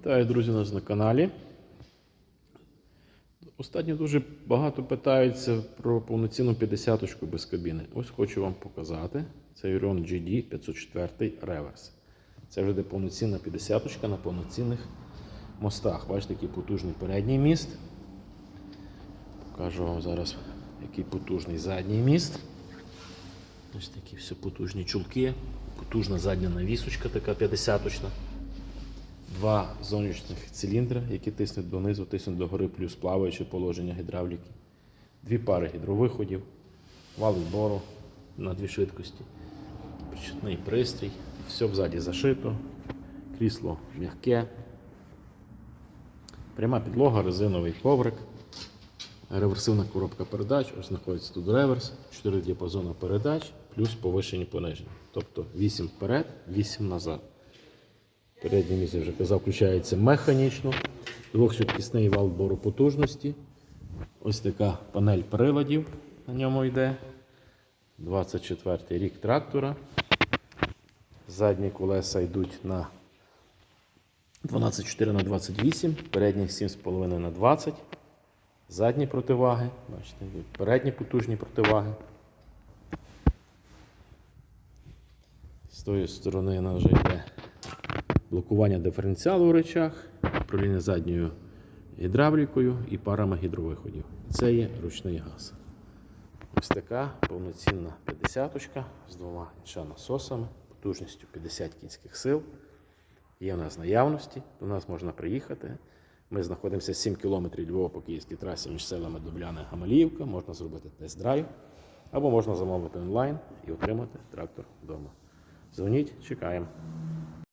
Вітаю, друзі, нас на каналі. Останньо дуже багато питаються про повноцінну 50-ку без кабіни. Ось хочу вам показати. Це Orion GD 504 реверс. Це вже де повноцінна 50-ка на повноцінних мостах. Бачите, який потужний передній міст. Покажу вам зараз, який потужний задній міст. Ось такі все потужні чулки, потужна задня навісочка, така 50-очна. Два зовнішніх циліндри, які тиснуть донизу, тиснуть догори, плюс плаваюче положення гідравліки. Дві пари гідровиходів, вал відбору на дві швидкості, причетний пристрій, все взаді зашито, крісло м'яке, пряма підлога, резиновий коврик, реверсивна коробка передач, ось знаходиться тут реверс, 4 діапазони передач, плюс повишені пониження. Тобто 8 вперед, 8 назад. Передній місць, вже казав, включається механічно. Двохшвидкісний вал бору потужності. Ось така панель приладів на ньому йде. 24 рік трактора. Задні колеса йдуть на 12,4 на 28, передні 7,5 на 20. Задні противаги. Бачите, йдуть передні потужні противаги. З тої сторони вона вже йде блокування диференціалу в речах, управління задньою гідравлікою і парами гідровиходів. Це є ручний газ. Ось така повноцінна 50-ка з двома насосами, потужністю 50 кінських сил. Є в нас наявності, до нас можна приїхати. Ми знаходимося 7 км Львова по київській трасі між селами Дубляна Гамаліївка. Можна зробити тест-драйв, або можна замовити онлайн і отримати трактор вдома. Дзвоніть, чекаємо.